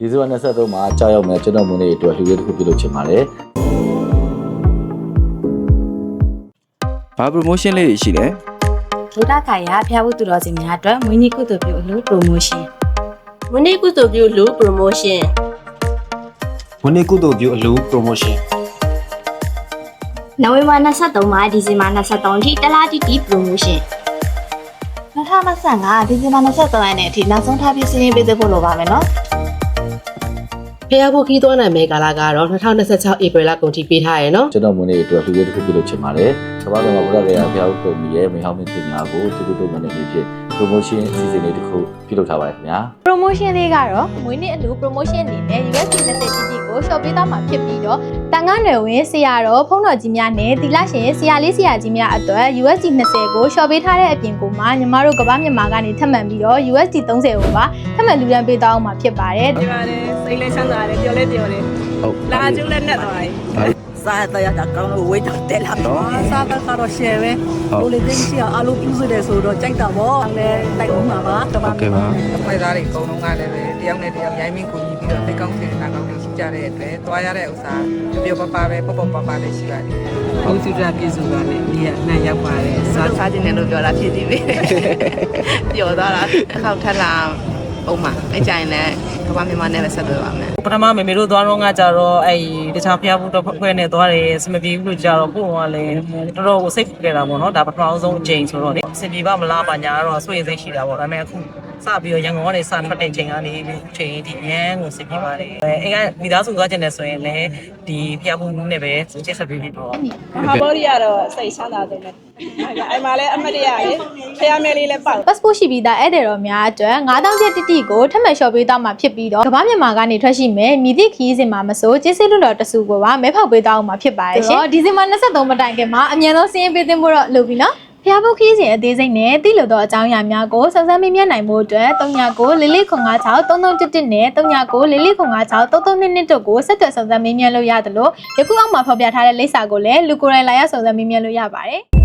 ဒီဇင်ဘာ23မှာကြာရောက်မယ်ကျွန်တော်မွေးနေ့အတွက်လှူရေးတစ်ခုပြုလုပ်ချင်ပါတယ်ဘာ promotion လေးတွေရှိလဲဒုဒခါရဖျားဖို့သူတော်စင်များအတွက်မွေးနေ့ကုသိုလ်ပြုလို့ promotion မွေးနေ့ကုသိုလ်ပြုလူ promotion ဝန်နေကုသိုလ်ပြုအလူ promotion နိုဝင်ဘာ23မှာဒီဇင်ဘာ23ထိတလားတီတီ promotion 2025ဒီဇင်ဘာ23ရက်နေ့အထိနောက်ဆုံးထားပြီးစီးရင်ပေးသက်ဖို့လိုပါမယ်နော် ဖျားဖို့ခီးသွားနိုင်မယ့်ကာလကတော့2026 April လကုန်ထိပေးထားရယ်နော်ကျွန်တော်မွေးနေ့အတွက်လှူရေးတစ်ခုပြုလုပ်ချင်ပါတယ်ကမ္ဘာတော်မှာဘုရားရေဖျားဥကုမ္ပဏီရဲ့မေဟောင်းမင်းတင်များကိုတူတူတူမနေဖြစ် promotion အစီအစဉ်လေးတစ်ခုပြုလုပ်ထားပါတယ်ခင်ဗျာ promotion လေးကတော့မွေးနေ့အလူ promotion အနေနဲ့ USD 20 TT ကို shop ပေးသွားမှာဖြစ်ပြီး တော့တန်ခါနယ်ဝင်ဆရာတော်ဖုန်းတော်ကြီးများနဲ့တီလာရှင်ဆရာလေးဆရာကြီးများအတွက် USD 20ကို shop ပေးထားတဲ့အပြင်ကိုမှညီမတို့ကမ္ဘာမြန်မာကနေထပ်မံပြီးတော့ USD 30ကိုပါထပ်မံလူရန်ပေးသွားအောင်မှာဖြစ်ပါတယ်ဒီပါတယ်စိတ်လဲချမ်းသာတယ်ပျော်လဲပျော်တယ်ဟုတ်လာကျိုးလည်းနဲ့သွားပြီ စားတော့ရတာကောင်းလို့ဝိတ်တော့တက်လာပြီစားတော့ကတော့ share ပဲဟိုလေသိရှိအောင်အလုပ်ပြုစုတယ်ဆိုတော့ကြိုက်တာပေါ့လည်းတိုက်ဦးမှာပါတပါဟုတ်ကဲ့ပါခွဲသားတွေအကုန်လုံးကလည်းပဲတယောက်နဲ့တယောက်ရိုင်းမင်းကိုကြီးပြီးတော့သိကောင်းစေနာကောင်းတွေရှိကြတဲ့အတွက်သွားရတဲ့ဥစ္စာပျော်ပပပဲပေါ့ပေါ့ပပလည်းရှိပါတယ်။ဘုသူရပြည်စုကလည်းဒီကနှံ့ရောက်ပါတယ်။စားစားခြင်းနဲ့လို့ပြောတာဖြစ်သေးတယ်။ပျော်သွားတာတစ်ခေါက်ထက်လာ အောင်မှာအကြိုင်နဲ့ကမ္ဘာမြန်မာနဲ့ပဲဆက်သွယ်ပါမယ်။ပထမမေမေတို့သွားတော့ကကြတော့အဲ့တခြားဖျားဖို့တော့ဖွဲ့နေသွားတယ်စမပြေဘူးလို့ကြတော့ပို့ကလည်းတော်တော်ကိုစိတ်ပူခဲ့တာပေါ့နော်ဒါပထမဆုံးအချိန်ဆိုတော့လေစင်ပြေပါမလားပါညာတော့ဆွေးစိတ်ရှိတာပေါ့ဒါပေမဲ့အခု စပြီးတော့ရန်ကုန်ကနေစထွက်တဲ့ချိန်ကနေချိန်ဒီရန်ကိုစင်ပြေပါတယ်အဲအိမ်ကမိသားစုသွားကျင်တယ်ဆိုရင်လည်းဒီဖျားဖို့နဲ့ပဲကျက်ဆက်ပြီးပြီပေါ့မဟာဘောရီကတော့စိတ်ချမ်းသာတယ်နဲ့အဲ့မှာလည်းအမတ်တရလေဖះမဲလေးလည်းပေါက် passport ရှိပြီးသားဧည့်သည်တော်များအတွက်9000ကျပ်တိတိကိုထပ်မံ shop ပေးသွားမှာဖြစ်ပြီးတော့ကမ္ဘာမြန်မာကနေထွက်ရှိမယ်မြည်သည့်ခရီးစဉ်မှာမစိုးကျေးဇူးလွတ်တော်တဆူကိုပါမဲဖောက်ပေးသွားအောင်မှာဖြစ်ပါတယ်ရှင်ဒီဇင်ဘာ23မတိုင်ခင်မှာအမြန်ဆုံးစီးရင်ပေးသင့်ဖို့တော့လုပ်ပြီနော် ဖျားဖို့ခီးစဉ်အသေးစိတ်နဲ့တိလို့သောအကြောင်းအရာများကိုစုံစမ်းမေးမြန်းနိုင်မှုအတွက်39လေးလေးခွန်56 3311နဲ့39လေးလေးခွန်56 3322တို့ကိုဆက်သွယ်စုံစမ်းမေးမြန်းလို့ရတယ်လို့ယခုအောက်မှာဖော်ပြထားတဲ့လိပ်စာကိုလည်းလူကိုယ်တိုင်လာရောက်စုံစမ်းမေးမြန်းလို့ရပါတယ်